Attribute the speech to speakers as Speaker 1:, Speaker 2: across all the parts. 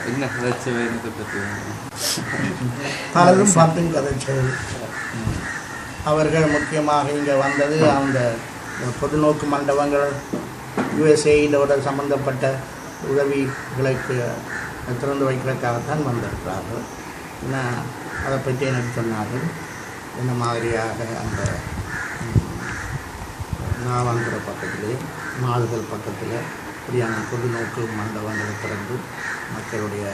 Speaker 1: என்ன பற்றி
Speaker 2: பலரும் பத்தும் கதைச்சது. அவர்கள் முக்கியமாக இங்கே வந்தது அந்த பொதுநோக்கு மண்டபங்கள் யுஎஸ்ஏயோட சம்பந்தப்பட்ட உதவிகளுக்கு திறந்து வைக்கிறதுக்காகத்தான் வந்திருக்கிறார்கள். என்ன அதை பற்றி எனக்கு சொன்னார்கள். என்ன மாதிரியாக அந்த ம், நாவாந்திர பக்கத்திலே மால்கள் பக்கத்தில் இப்படியான பொதுநோக்கு மண்டபங்களை திறந்து மக்களுடைய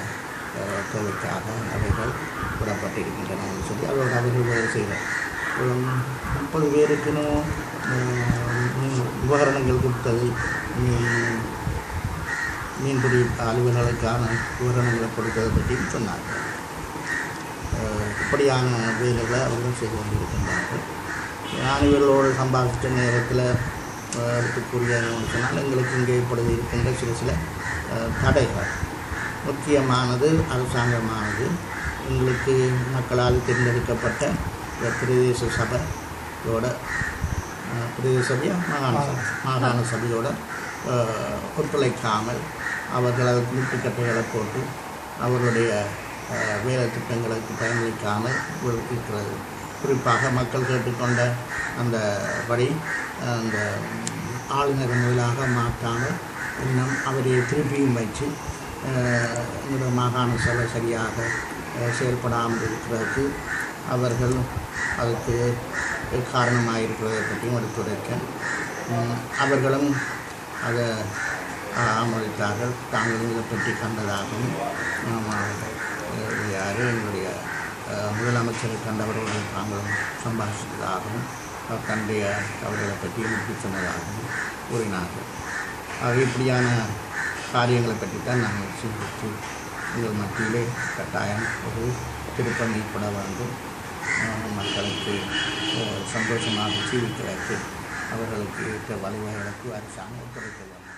Speaker 2: அஹ், தேவைக்காக அவைகள் விடப்பட்டிருக்கின்றன என்று சொல்லி அதோடு அவர்கள் வேலை செய்கிறார் ஒரு முப்பது பேருக்குன்னு உபகரணங்கள் கொடுத்தது மீன்பிடி அலுவலர்களுக்கான விவரணங்களை கொடுத்ததை பற்றியும் சொன்னார்கள். இப்படியான வேலைகளை அவர்கள் செய்து கொண்டிருக்கின்றார்கள். நான் இவர்களோடு சம்பாதித்த நேரத்தில் எடுத்துக்கூடிய சொன்னால் எங்களுக்கு இங்கே இப்பொழுது இருக்கின்ற சில சில தடைகள். முக்கியமானது அரசாங்கமானது. எங்களுக்கு மக்களால் தேர்ந்தெடுக்கப்பட்ட பிரதேச சபையோட பிரதேச சபையா? மாகாண சபை. மாகாண சபையோட ஒத்துழைக்காமல் அவர்கள் அதற்கு முட்டுக்கட்டைகளை போட்டு அவர்களுடைய அஹ், வேலை திட்டங்களுக்கு பயனளிக்காமல் இரு- இருக்கிறது. குறிப்பாக மக்கள் கேட்டுக்கொண்ட அந்த படி அந்த ஆளுநர் முதலாக மாற்றாமல் இன்னும் அவரை திருப்பியும் வச்சு இந்த மாகாண சபை சரியாக செயல்படாமல் இருக்கிறதுக்கு அவர்கள் அதுக்கு காரணமாக இருக்கிறதை பற்றியும் எடுத்துரைக்க அவர்களும் அதை ஆமோதித்தார்கள் தாங்களும் இதை பற்றி கண்டதாகவும் யார் என்னுடைய முதலமைச்சரை கண்டவர்களுடன் தாங்களும் சம்பாஷித்ததாகவும் தந்தையார் தன்னுடைய அவர்களை பற்றி எடுத்து சொன்னதாகவும் கூறினார்கள் ஆக இப்படியான காரியங்களை பற்றி தான் நாங்கள் சிந்தித்து உங்கள் மத்தியிலே கட்டாயம் ஒரு திருப்பம் ஏற்பட வேண்டும். மக்களுக்கு சந்தோஷமாக ஜீவிக்கிறதுக்கு அவர்களுக்கு ஏற்ற வழிவகைகளுக்கு அரசாங்கம் ஒத்துழைக்க வேண்டும்.